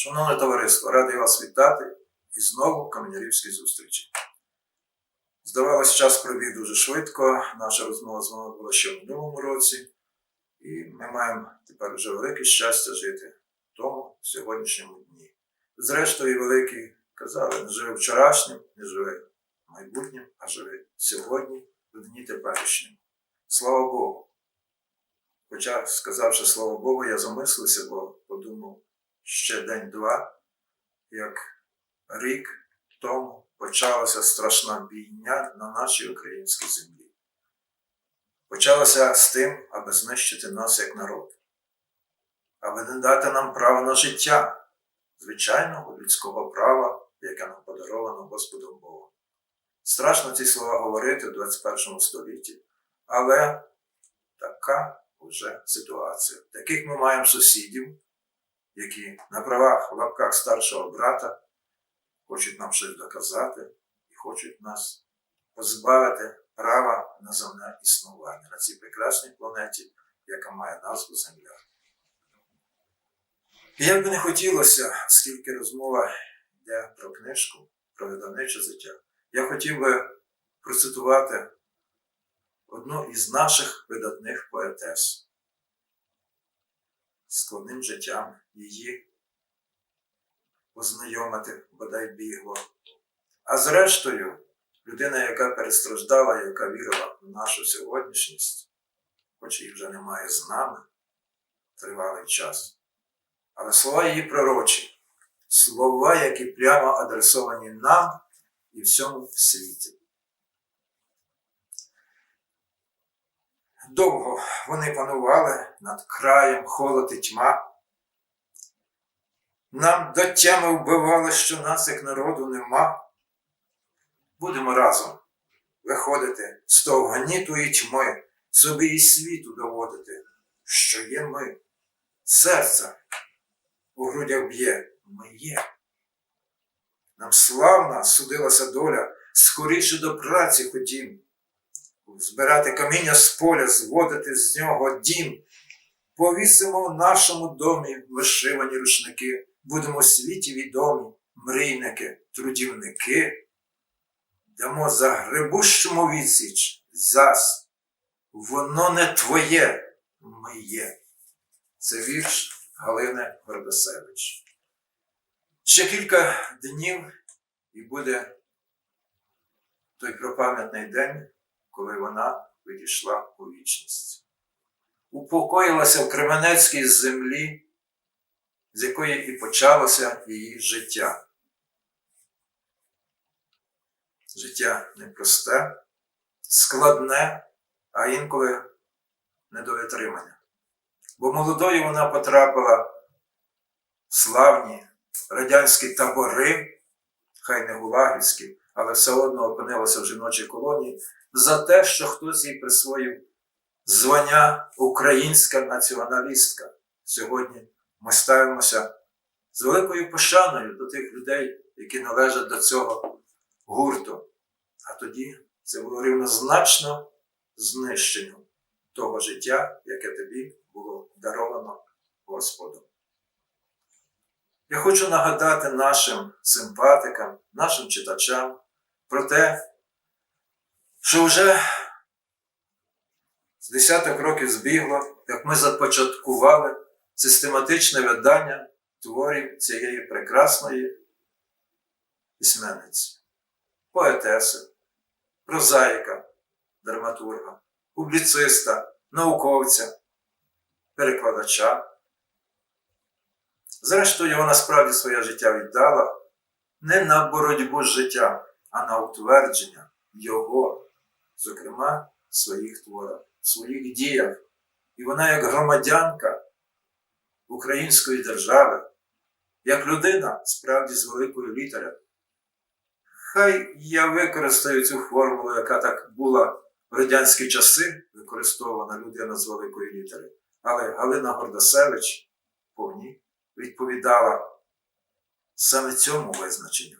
Шановне товариство, радий вас вітати і знову в Каменярівській зустрічі. Здавалось, час пробіг дуже швидко. Наша розмова з вами була ще в минулому році, і ми маємо тепер вже велике щастя жити в тому сьогоднішньому дні. Зрештою, великі казали, не живи вчорашнім, не живи майбутнім, а живи сьогодні, в дні теперішньому. Слава Богу! Хоча, сказавши слава Богу, я замислився, бо подумав, ще день-два, як рік тому почалася страшна бійня на нашій українській землі. Почалася з тим, аби знищити нас як народ, аби не дати нам право на життя, звичайного людського права, яке нам подаровано Господом Богом. Страшно ці слова говорити в 21 столітті, але така вже ситуація. Таких ми маємо сусідів, які на правах в лапках старшого брата хочуть нам щось доказати і хочуть нас позбавити права на земне існування на цій прекрасній планеті, яка має назву Земля. І як би не хотілося, оскільки розмова йде про книжку, про видавниче життя, я хотів би процитувати одну із наших видатних поетес складним життям її познайомити бодай бігло. А зрештою, людина, яка перестраждала, яка вірила в нашу сьогоднішність, хоч її вже немає з нами тривалий час. Але слова її пророчі, слова, які прямо адресовані нам і всьому світі. Довго вони панували над краєм холод і тьма. Нам до тями вбивали, що нас, як народу, нема. Будемо разом виходити з того гніту і тьми, собі і світу доводити, що є ми. Серце у грудях б'є, ми є. Нам славна судилася доля, скоріше до праці хотім збирати каміння з поля, зводити з нього дім. Повісимо в нашому домі вишивані рушники, будемо в світі відомі, мрійники, трудівники. Дамо за грибущому відсіч зас. Воно не твоє, ми є. Це вірш Галини Горбасевич. Ще кілька днів і буде той пропам'ятний день, коли вона відійшла у вічність. Упокоїлася в Кременецькій землі, з якої і почалося її життя. Життя непросте, складне, а інколи не до витримання. Бо молодою вона потрапила в славні радянські табори, хай не гулагівські, але все одно опинилася в жіночій колонії за те, що хтось їй присвоїв звання українська націоналістка. Сьогодні ми ставимося з великою пошаною до тих людей, які належать до цього гурту. А тоді це було рівнозначно знищенню того життя, яке тобі було даровано Господом. Я хочу нагадати нашим симпатикам, нашим читачам про те, що вже з десяток років збігло, як ми започаткували систематичне видання творів цієї прекрасної письменниці, поетеси, прозаїка, драматурга, публіциста, науковця, перекладача. Зрештою, вона справді своє життя віддала не на боротьбу з життям, а на утвердження його, зокрема, в своїх творах, в своїх діях. І вона, як громадянка української держави, як людина справді з великої літери. Хай я використаю цю формулу, яка так була в радянські часи, використована людина з великої літери. Але Галина Гордасевич повні відповідала саме цьому визначенню.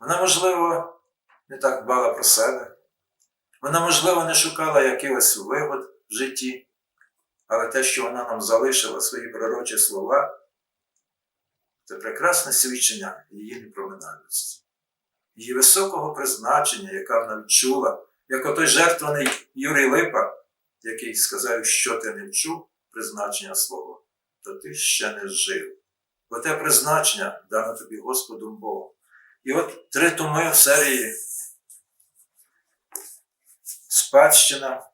Вона, можливо, не так дбала про себе. Вона, можливо, не шукала якихось вигод в житті, але те, що вона нам залишила свої пророчі слова, це прекрасне свідчення її непроминальності, її високого призначення, яка вона відчула, як отой жертваний Юрій Липа, який сказав, що ти не вчув призначення свого, то ти ще не жив. Бо те призначення дано тобі Господом Богом. І от три томи в серії Спадщина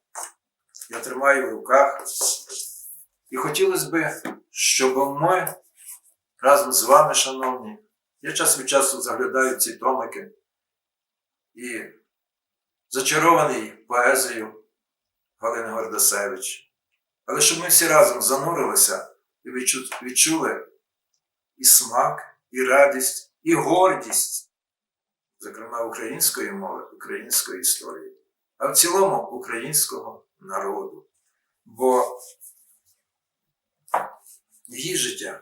я тримаю в руках. І хотілося б, щоб ми разом з вами, шановні, я час від часу заглядаю ці томики і зачарований поезією Галини Гордасевич. Але щоб ми всі разом занурилися і відчу- відчули і смак, і радість, і гордість, зокрема української мови, української історії, а в цілому українського народу. Бо її життя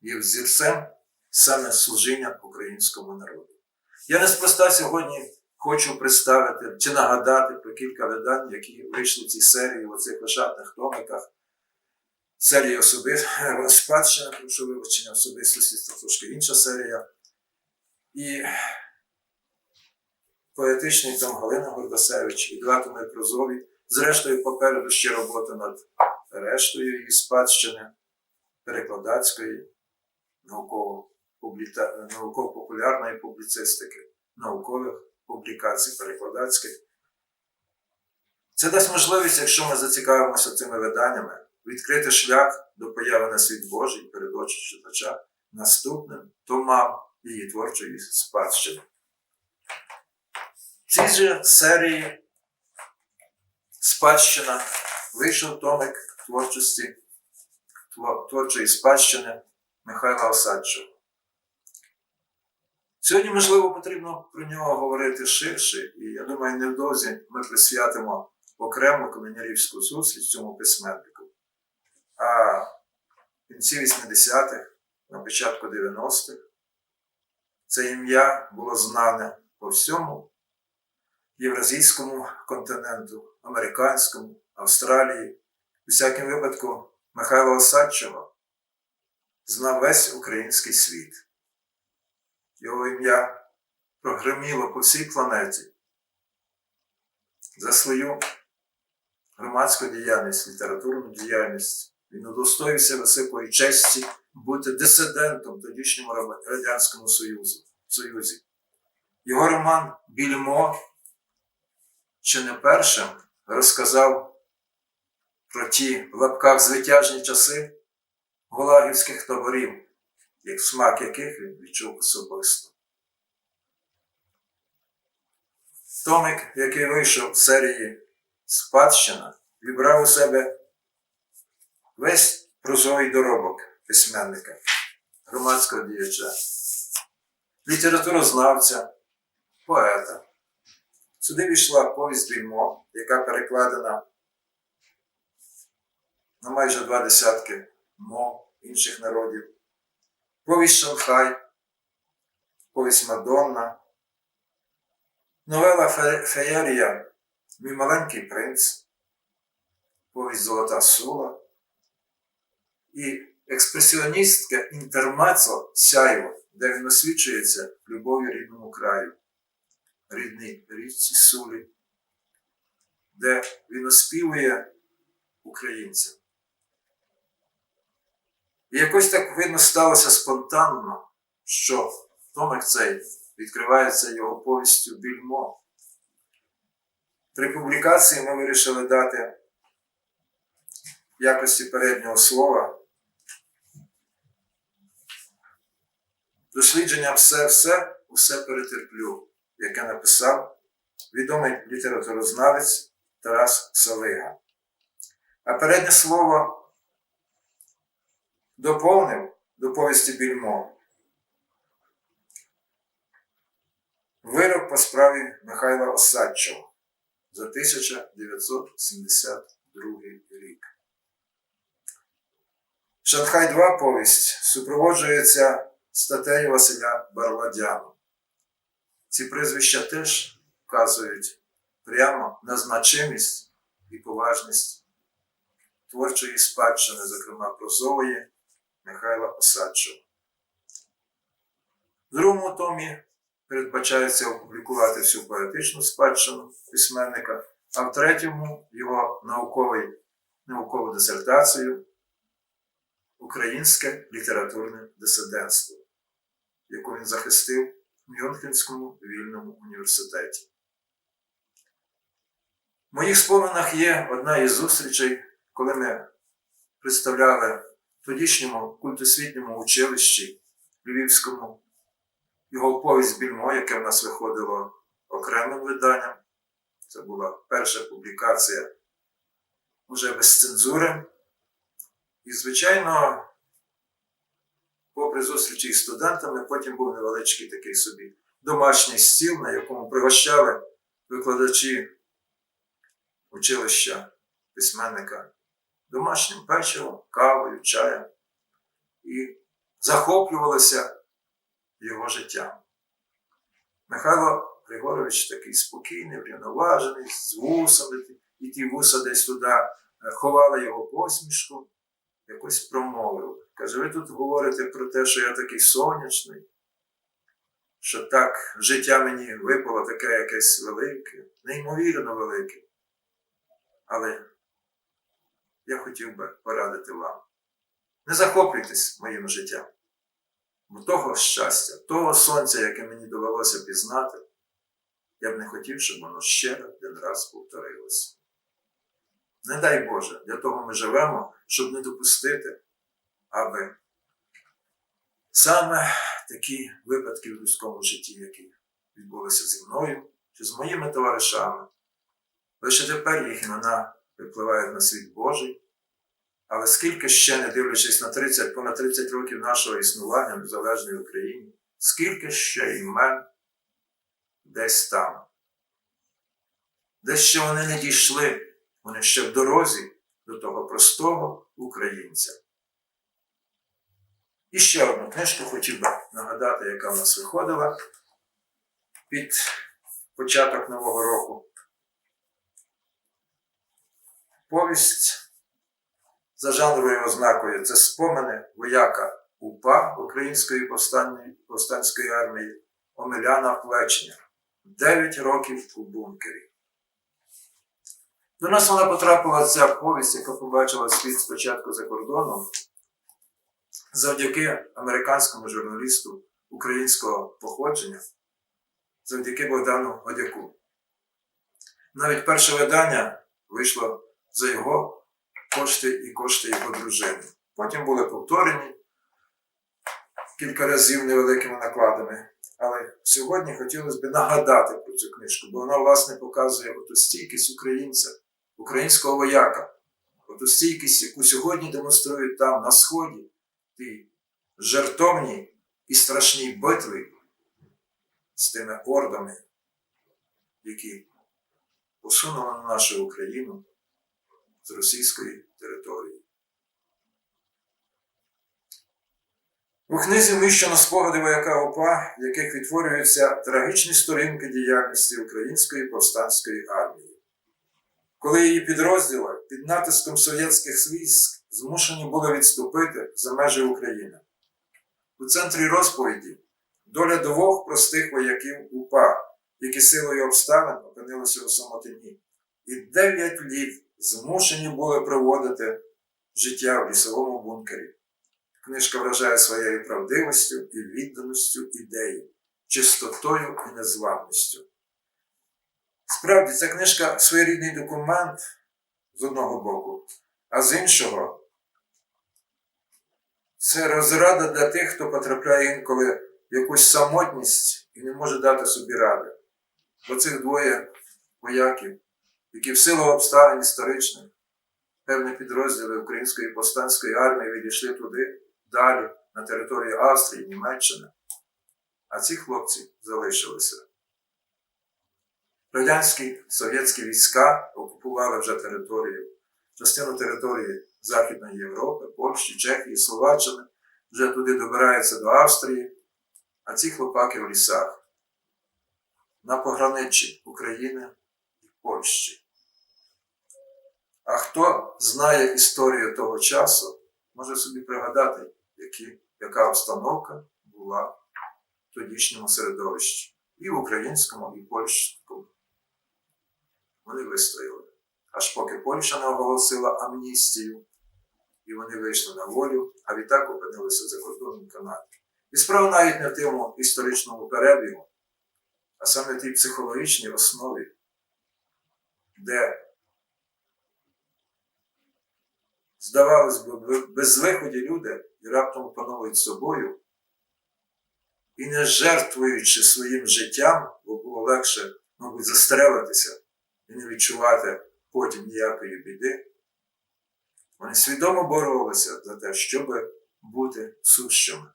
є взірцем саме служіння українському народу. Я неспроста сьогодні хочу представити чи нагадати про кілька видань, які вийшли в цій серії, в оцих лишатних томиках. Серія особи... спадщина, прошу вибачення особистості, це трошки інша серія. І поетичний том Галина Гордасевич, і два томи прозові. Зрештою, попереду ще робота над рештою її спадщини, перекладацької, науково-популярної публіцистики, наукових публікацій, перекладацьких. Це дасть можливість, якщо ми зацікавимося цими виданнями, відкрити шлях до появи на світ Божий перед очі читача наступним томам її творчої спадщини. Цій серії спадщина вийшов томик творчості творчої спадщини Михайла Осадчого. Сьогодні, можливо, потрібно про нього говорити ширше, і я думаю, невдовзі ми присвятимо окрему комунярівську зустріч цьому письменнику. А в кінці 80-х, на початку 90-х, це ім'я було знане по всьому євразійському континенту, американському, Австралії. У всякому випадку Михайла Осадчого знав весь український світ. Його ім'я прогреміло по всій планеті за свою громадську діяльність, літературну діяльність. Він удостоївся високої честі бути дисидентом тодішньому Радянському Союзі. Його роман Більмо чи не першим розказав про ті в лапках звитяжні часи гулагівських таборів, як смак яких він відчув особисто. Томик, який вийшов в серії Спадщина, вібрав у себе весь прозовий доробок письменника, громадського діяча, літературознавця, поета. Сюди війшла повість Більмо, яка перекладена на майже два десятки мов інших народів. Повість Шанхай, повість Мадонна, новела Фе- Феєрія Мій маленький принц, повість Золота Сула і експресіоністське інтермецо Сяйво, де він освічується любов'ю рідному краю, рідній річці Сулі, де він оспівує українцям. І якось так видно сталося спонтанно, що томик цей відкривається його повістю більмо. При публікації ми вирішили дати в якості переднього слова дослідження все-все, усе перетерплю, яке написав відомий літературознавець Тарас Салига. А переднє слово доповнив до повісті Більмо. Вирок по справі Михайла Осадчого за 1972 рік. Шанхай 2 повість супроводжується статтею Василя Барладяна. Ці прізвища теж вказують прямо на значимість і поважність творчої спадщини, зокрема прозової Михайла Осадчого. В другому томі передбачається опублікувати всю поетичну спадщину письменника, а в третьому його науковий, наукову дисертацію Українське літературне дисидентство, яку він захистив Мюнхенському вільному університеті. В моїх споминах є одна із зустрічей, коли ми представляли тодішньому культосвітньому училищі Львівському його повість Більмо, яке в нас виходило окремим виданням. Це була перша публікація уже без цензури. І, звичайно, попри зустрічі із студентами, потім був невеличкий такий собі домашній стіл, на якому пригощали викладачі училища письменника домашнім печивом, кавою, чаєм і захоплювалися його життям. Михайло Григорович такий спокійний, врівноважений, з вусами, і ті вуса десь туди е, ховали його посмішку, якось промовив. Каже, ви тут говорите про те, що я такий сонячний, що так життя мені випало таке якесь велике, неймовірно велике. Але я хотів би порадити вам. Не захоплюйтесь моїм життям. Бо того щастя, того сонця, яке мені довелося пізнати, я б не хотів, щоб воно ще один раз повторилося. Не дай Боже, для того ми живемо, щоб не допустити, аби саме такі випадки в людському житті, які відбулися зі мною чи з моїми товаришами, лише тепер їх імена випливають на світ Божий. Але скільки ще, не дивлячись на 30, понад 30 років нашого існування в незалежній Україні, скільки ще імен десь там, десь ще вони не дійшли, вони ще в дорозі до того простого українця. І ще одну книжку хотів би нагадати, яка в нас виходила під початок Нового року. Повість за жанровою ознакою це спомини вояка УПА Української повстанської армії Омеляна Плечня. Дев'ять років у бункері. До нас вона потрапила ця повість, яка побачила світ спочатку за кордоном, завдяки американському журналісту українського походження, завдяки Богдану Одяку. Навіть перше видання вийшло за його кошти і кошти його дружини. Потім були повторені кілька разів невеликими накладами. Але сьогодні хотілося б нагадати про цю книжку, бо вона, власне, показує оту стійкість українця, українського вояка, оту стійкість, яку сьогодні демонструють там, на Сході, ті жертовні і страшні битви з тими ордами, які посунули на нашу Україну з російської території. У книзі вміщено спогади вояка ОПА, в яких відтворюються трагічні сторінки діяльності Української повстанської армії. Коли її підрозділи під натиском совєтських військ змушені були відступити за межі України. У центрі розповіді доля двох простих вояків УПА, які силою обставин опинилися у самотині, і дев'ять літ змушені були проводити життя в лісовому бункері. Книжка вражає своєю правдивістю і відданістю ідеї, чистотою і незламністю. Справді, ця книжка своєрідний документ з одного боку, а з іншого це розрада для тих, хто потрапляє інколи в якусь самотність і не може дати собі ради. Бо цих двоє вояків, які в силу обставин історичних, певні підрозділи Української повстанської армії відійшли туди, далі, на території Австрії, Німеччини. А ці хлопці залишилися. Радянські совєтські війська окупували вже територію, частину території Західної Європи, Польщі, Чехії, Словаччини, вже туди добираються до Австрії, а ці хлопаки в лісах на пограниччі України і Польщі. А хто знає історію того часу, може собі пригадати, які, яка обстановка була в тодішньому середовищі, і в українському, і польському. Вони вистояли. Аж поки Польща не оголосила амністію, і вони вийшли на волю, а відтак опинилися за кордоном Канади. І справа навіть не в тому історичному перебігу, а саме тій психологічній основі, де, здавалось би, безвиході люди і раптом опановують собою, і не жертвуючи своїм життям, бо було легше, мабуть, застрелитися і не відчувати потім ніякої біди, вони свідомо боролися за те, щоб бути сущими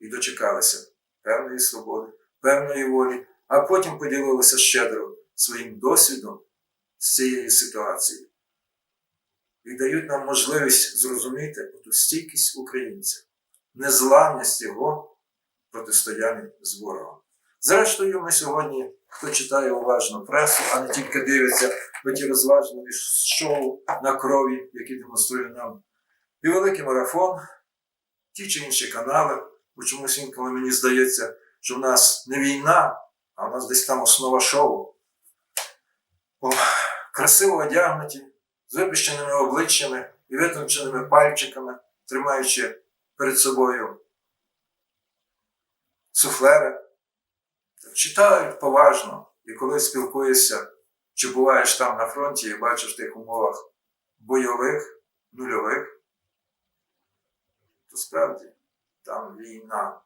і дочекалися певної свободи, певної волі, а потім поділилися щедро своїм досвідом з цієї ситуації і дають нам можливість зрозуміти ту стійкість українця, незламність його протистояння з ворогом. Зрештою, ми сьогодні, хто читає уважно пресу, а не тільки дивиться в ті розважливі шоу на крові, які демонструє нам і великий марафон, ті чи інші канали, бо чомусь інколи мені здається, що в нас не війна, а в нас десь там основа шоу. О, красиво одягнуті, з випущеними обличчями і витонченими пальчиками, тримаючи перед собою суфлери, читають поважно, і коли спілкуєшся, чи буваєш там на фронті і бачиш в тих умовах бойових, нульових, то справді там війна,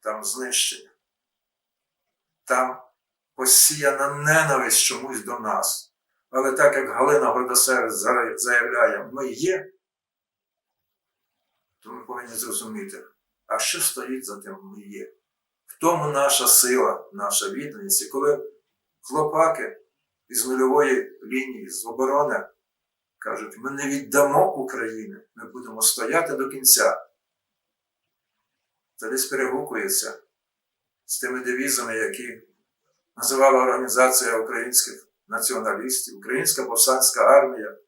там знищення, там посіяна ненависть чомусь до нас. Але так як Галина Гордосевич заявляє, ми є, то ми повинні зрозуміти, а що стоїть за тим ми є. В тому наша сила, наша відданість. І коли хлопаки із нульової лінії, з оборони кажуть, ми не віддамо України, ми будемо стояти до кінця. Це десь перегукується з тими девізами, які називала Організація українських націоналістів, Українська повстанська армія.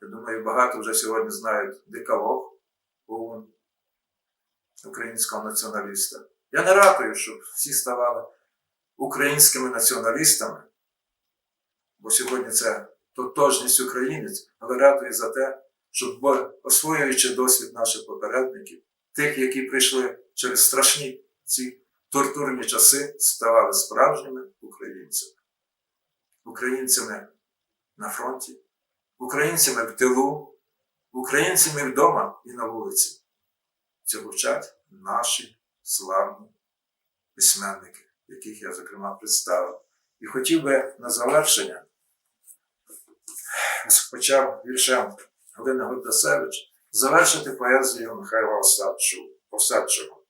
Я думаю, багато вже сьогодні знають декалог ОУН українського націоналіста. Я не ратую, щоб всі ставали українськими націоналістами, бо сьогодні це тотожність українець, але ратую за те, щоб, освоюючи досвід наших попередників, тих, які прийшли через страшні ці тортурні часи, ставали справжніми українцями. Українцями на фронті, українцями в тилу, українцями вдома і на вулиці. Цього вчать наші славні письменники, яких я, зокрема, представив. І хотів би на завершення, почав віршем Галини Гордасевич, завершити поезію Михайла Осадчого.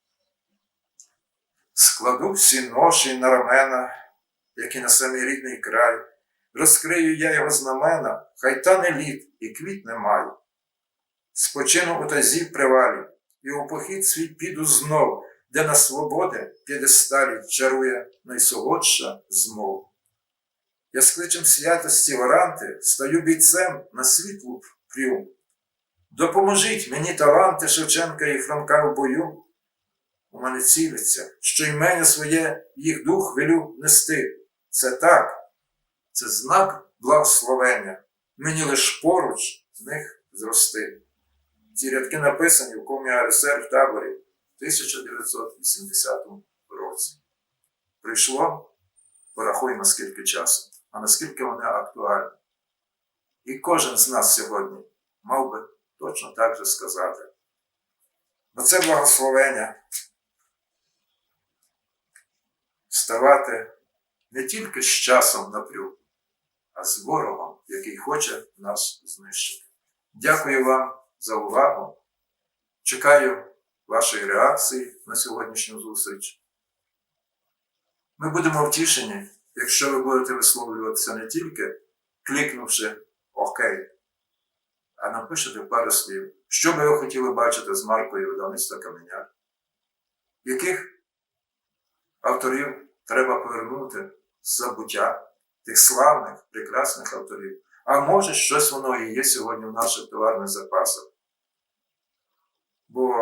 Складу всі ноші на рамена, які на самий рідний край, розкрию я його знамена, хай тане літ і квіт не маю. Спочину у тазі привалі, і у похід свій піду знов, де на свободи п'єдесталі чарує найсолодша змов. Я з кличем святості варанти стаю бійцем на світлу прю. Допоможіть мені таланти Шевченка і Франка в бою. У мене цілиться, що імення своє їх дух велю нести. Це так, це знак благословення. Мені лиш поруч з них зрости. Ці рядки написані в комі АРСР в таборі 1980 році. Прийшло, порахуємо скільки часу, а наскільки вони актуальні. І кожен з нас сьогодні мав би точно так же сказати. Бо це благословення ставати не тільки з часом напрю, а з ворогом, який хоче нас знищити. Дякую вам за увагу. Чекаю вашої реакції на сьогоднішню зустріч. Ми будемо втішені, якщо ви будете висловлюватися не тільки клікнувши ОК, а напишете пару слів, що би ви хотіли бачити з маркою видавництва Каменяр, яких авторів треба повернути з забуття тих славних, прекрасних авторів. А може, щось воно і є сьогодні в наших товарних запасах. Бо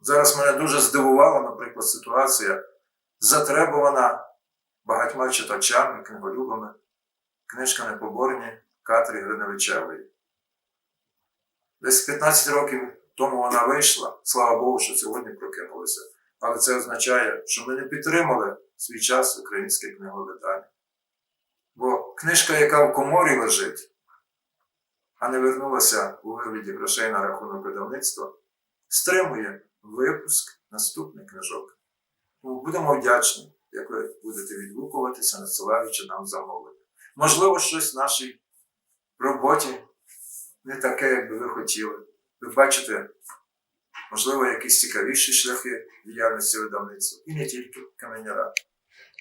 зараз мене дуже здивувала, наприклад, ситуація, затребувана багатьма читачами, книголюбами, книжка непоборні Катрі Гриневичевої. Десь 15 років тому вона вийшла, слава Богу, що сьогодні прокинулися. Але це означає, що ми не підтримали свій час українське книговидання. Бо книжка, яка в коморі лежить, а не вернулася у вигляді грошей на рахунок видавництва, стримує випуск наступних книжок. Будемо вдячні, як ви будете відгукуватися, надсилаючи нам замовлення. Можливо, щось в нашій роботі не таке, як би ви хотіли. Ви бачите, можливо, якісь цікавіші шляхи діяльності видавництва. І не тільки каменяра.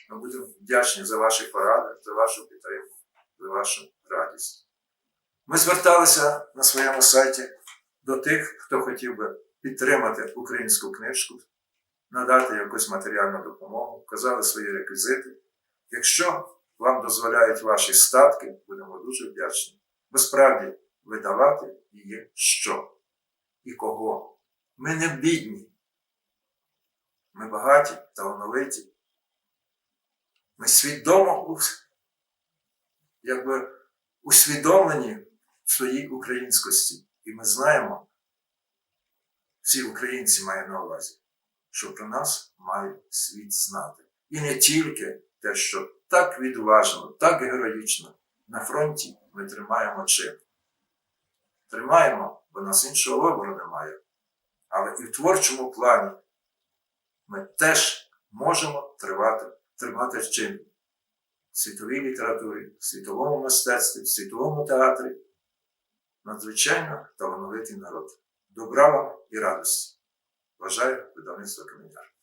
Ми будемо вдячні за ваші поради, за вашу підтримку, за вашу радість. Ми зверталися на своєму сайті до тих, хто хотів би підтримати українську книжку, надати якусь матеріальну допомогу, вказали свої реквізити. Якщо вам дозволяють ваші статки, будемо дуже вдячні. Бо справді видавати є що і кого. Ми не бідні. Ми багаті, талановиті. Ми свідомо якби усвідомлені в своїй українськості. І ми знаємо, всі українці мають на увазі, що про нас має світ знати. І не тільки те, що так відважно, так героїчно на фронті ми тримаємо чин. Тримаємо, бо нас іншого вибору немає. Але і в творчому плані ми теж можемо тривати, тримати чин в світовій літературі, в світовому мистецтві, в світовому театрі. Надзвичайно талановитий народ. Добра і радості. Бажаю видавництва Каменяр.